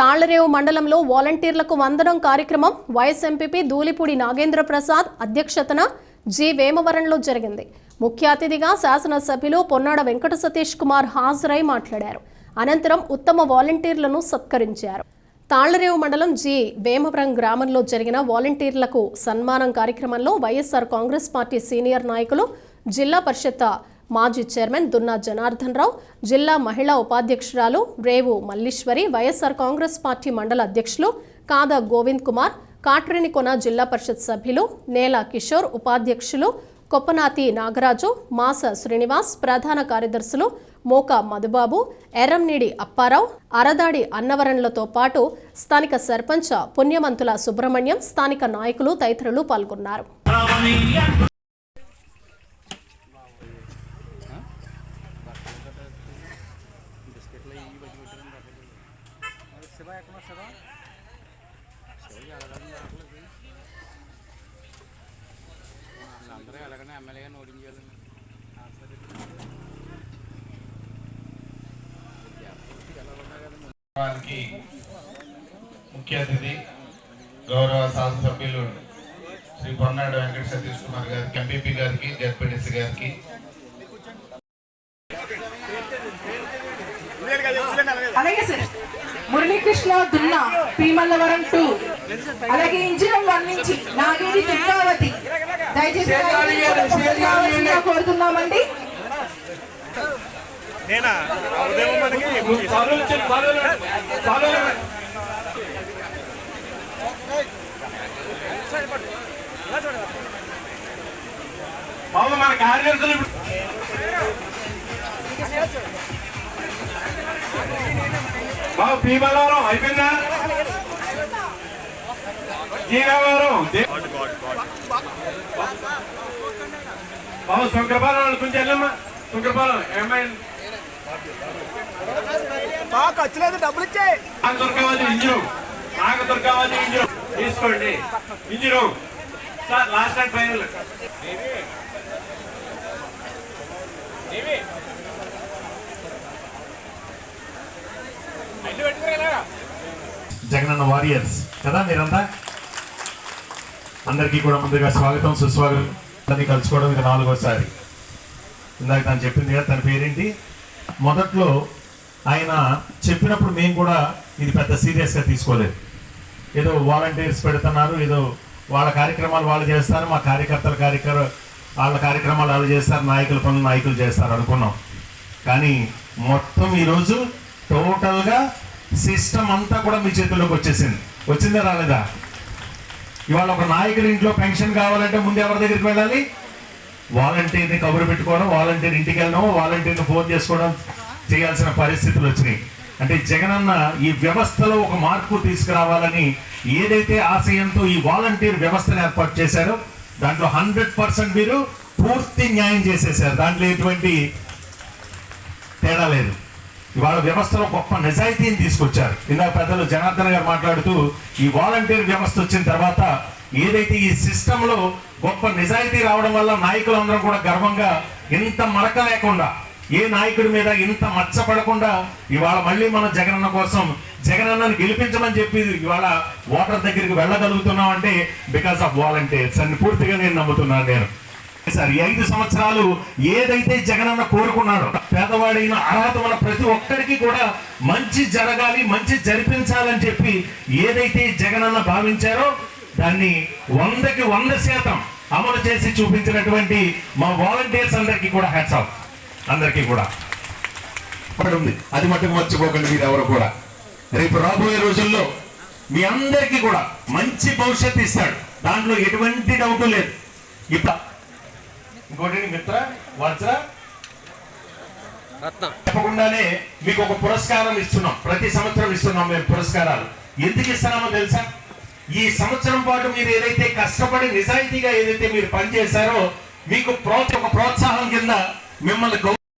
తాళ్ళరేవు మండలంలో వాలంటీర్లకు వందనం కార్యక్రమం. వైఎస్ ఎంపీపీ ధూళిపూడి నాగేంద్ర ప్రసాద్ అధ్యక్షతన జి. వేమవరంలో జరిగింది. ముఖ్య అతిథిగా శాసనసభ్యులు పొన్నాడ వెంకట సతీష్ కుమార్ హాజరై మాట్లాడారు. అనంతరం ఉత్తమ వాలంటీర్లను సత్కరించారు. తాళ్ళరేవు మండలం జి. వేమవరం గ్రామంలో జరిగిన వాలంటీర్లకు సన్మానం కార్యక్రమంలో వైఎస్ఆర్ కాంగ్రెస్ పార్టీ సీనియర్ నాయకులు జిల్లా పరిషత్ మాజీ చైర్మన్ దున్నా జనార్దన్ రావు జిల్లా మహిళా ఉపాధ్యక్షురాలు రేవు మల్లీశ్వరి వైఎస్ఆర్ కాంగ్రెస్ పార్టీ మండల అధ్యక్షులు కాదా గోవింద్ కుమార్ కాట్రేనికొన జిల్లా పరిషత్ సభ్యులు నేల కిషోర్ ఉపాధ్యక్షులు కొప్పనాతి నాగరాజు మాస శ్రీనివాస్ ప్రధాన కార్యదర్శులు మోక మధుబాబు ఎర్రంనీడి అప్పారావు అరదాడి అన్నవరంలతో పాటు స్థానిక సర్పంచ్ పుణ్యమంతుల సుబ్రహ్మణ్యం స్థానిక నాయకులు తదితరులు పాల్గొన్నారు. ముఖ్య అతిథి గౌరవ శాసనసభ్యులు శ్రీ పొన్నాడు వెంకట సతీష్ కుమార్ గారికి ఎంపీపీ గారికి జడ్పీటీసీ గారికి. అలాగే సార్ మురళీకృష్ణ దున్నా పీమల్లవరం టూ. అలాగే ఇంజినం వన్ నుంచి నాగేడి దుర్గావతి దయచేసి కోరుతున్నామండి. నేనా? ఉదయం మనకి బాబు మన కార్యదర్శులు బాబు భీమవరం అయిపోయిందా? జీరావరం బాబు శంకరపాలెం కొంచెం వెళ్ళమ్మా. శంకరపాలెం ఏమైంది? బాగా ఖర్చు లేదు డబ్బులు ఇచ్చాయి నాకు దొరకవాలి ఇంజిన్. నాకు దొరకవాలి ఇంజిన్. తీసుకోండి. Engine. Sir last and final Jagananna warriors. కదా మీరంతా? అందరికీ కూడా ముందుగా స్వాగతం సుస్వాగతం. కలుసుకోవడం ఇది నాలుగోసారి. ఇందాక తను చెప్పింది కదా తన పేరేంటి? మొదట్లో ఆయన చెప్పినప్పుడు మేము కూడా ఇది పెద్ద సీరియస్గా తీసుకోలేదు. ఏదో వాలంటీర్స్ పెడుతున్నారు ఏదో వాళ్ళ కార్యక్రమాలు వాళ్ళు చేస్తారు మా కార్యకర్తల కార్యకర్ వాళ్ళ కార్యక్రమాలు వాళ్ళు చేస్తారు నాయకుల పనులు నాయకులు చేస్తారు అనుకున్నాం. కానీ మొత్తం ఈరోజు టోటల్గా సిస్టమ్ అంతా కూడా మీ చేతుల్లోకి వచ్చేసింది. వచ్చిందా రాలేదా? ఇవాళ ఒక నాయకుడి ఇంట్లో పెన్షన్ కావాలంటే ముందు ఎవరి దగ్గరికి వెళ్ళాలి? వాలంటీర్ని కబురు పెట్టుకోవడం వాలంటీర్ ఇంటికి వెళ్ళడం వాలంటీర్ని ఫోన్ చేసుకోవడం చేయాల్సిన పరిస్థితులు వచ్చినాయి. అంటే జగనన్న ఈ వ్యవస్థలో ఒక మార్పు తీసుకురావాలని ఏదైతే ఆశయంతో ఈ వాలంటీర్ వ్యవస్థను ఏర్పాటు చేశారో దాంట్లో హండ్రెడ్ పర్సెంట్ మీరు పూర్తి న్యాయం చేసేసారు. దాంట్లో ఎటువంటి తేడా లేదు. ఇవాళ వ్యవస్థలో గొప్ప నిజాయితీని తీసుకొచ్చారు. ఇందాక పెద్దలు జనార్దన్ గారు మాట్లాడుతూ ఈ వాలంటీర్ వ్యవస్థ వచ్చిన తర్వాత ఏదైతే ఈ సిస్టంలో గొప్ప నిజాయితీ రావడం వల్ల నాయకులందరూ కూడా గర్వంగా ఇంత మరక లేకుండా ఏ నాయకుడి మీద ఇంత మచ్చపడకుండా ఇవాళ మళ్ళీ మనం జగనన్న కోసం జగనన్నను గెలిపించమని చెప్పి ఇవాళ ఓటర్ దగ్గరికి వెళ్ళగలుగుతున్నాం అంటే బికాస్ ఆఫ్ వాలంటీర్స్ అని పూర్తిగా నేను నమ్ముతున్నాను నేను. సార్ ఈ ఐదు సంవత్సరాలు ఏదైతే జగనన్న కోరుకున్నాడో పేదవాడైన అర్హత ఉన్న ప్రతి ఒక్కరికి కూడా మంచి జరగాలి మంచి జరిపించాలని చెప్పి ఏదైతే జగనన్న భావించారో దాన్ని వందకి వంద శాతం అమలు చేసి చూపించినటువంటి మా వాలంటీర్స్ అందరికీ కూడా హ్యాట్స్ ఆఫ్ అందరికీ కూడా. ఉంది అది మట్టుకు మర్చిపోకండి మీరు ఎవరు కూడా. రేపు రాబోయే రోజుల్లో మీ అందరికీ కూడా మంచి భవిష్యత్తు ఇస్తాడు. దాంట్లో ఎటువంటి డౌట్ లేదు. ఇప్పుడు ఇంకోటి మిత్ర? వజ్ర రత్నం. చెప్పకుండానే మీకు ఒక పురస్కారం ఇస్తున్నాం. ప్రతి సంవత్సరం ఇస్తున్నాం మేము పురస్కారాలు. ఎందుకు ఇస్తున్నామో తెలుసా? ఈ సంవత్సరం పాటు మీరు ఏదైతే కష్టపడి నిజాయితీగా ఏదైతే మీరు పనిచేశారో మీకు ప్రో ఒక ప్రోత్సాహం కింద మిమ్మల్ని గౌరవ